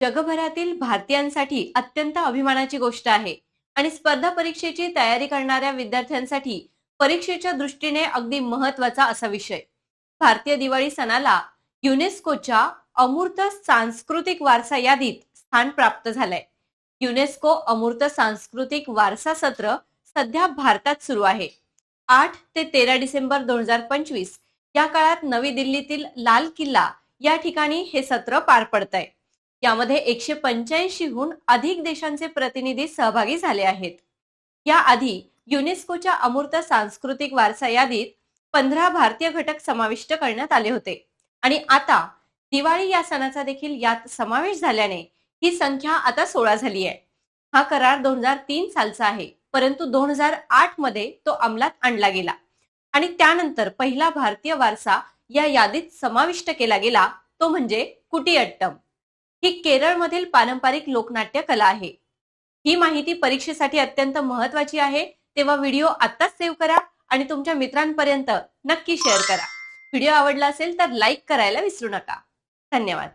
जगभरातील भारतीयांसाठी अत्यंत अभिमानाची गोष्ट आहे आणि स्पर्धा परीक्षेची तयारी करणाऱ्या विद्यार्थ्यांसाठी परीक्षेच्या दृष्टीने अगदी महत्त्वाचा असा विषय. भारतीय दिवाळी सणाला युनेस्कोच्या अमूर्त सांस्कृतिक वारसा यादीत स्थान प्राप्त झालंय. युनेस्को अमूर्त सांस्कृतिक वारसा सत्र सध्या भारतात सुरू आहे. आठ ते तेरा डिसेंबर दोन हजार पंचवीस या काळात नवी दिल्लीतील लाल किल्ला या ठिकाणी हे सत्र पार पडत आहे यामध्ये एकशे पंच्याऐंशीहून अधिक देशांचे प्रतिनिधी सहभागी झाले आहेत. याआधी युनेस्कोच्या अमूर्त सांस्कृतिक वारसा यादीत पंधरा भारतीय घटक समाविष्ट करण्यात आले होते. आणि आता दिवाळी या सणाचा देखील यात समावेश झाल्याने ही संख्या आता सोळा झाली आहे. हा करार दोन हजार तीन सालचा आहे. परंतु दोन हजार आठमध्ये तो अंमलात आणला गेला. आणि त्यानंतर पहिला भारतीय वारसा या यादीत समाविष्ट केला गेला तो म्हणजे कुटियट्टम. ही केरळमधील पारंपरिक लोकनाट्य कला आहे. ही माहिती परीक्षेसाठी अत्यंत महत्वाची आहे. तेव्हा व्हिडिओ आत्ताच सेव्ह करा आणि तुमच्या मित्रांपर्यंत नक्की शेअर करा. व्हिडिओ आवडला असेल तर लाईक करायला विसरू नका. धन्यवाद.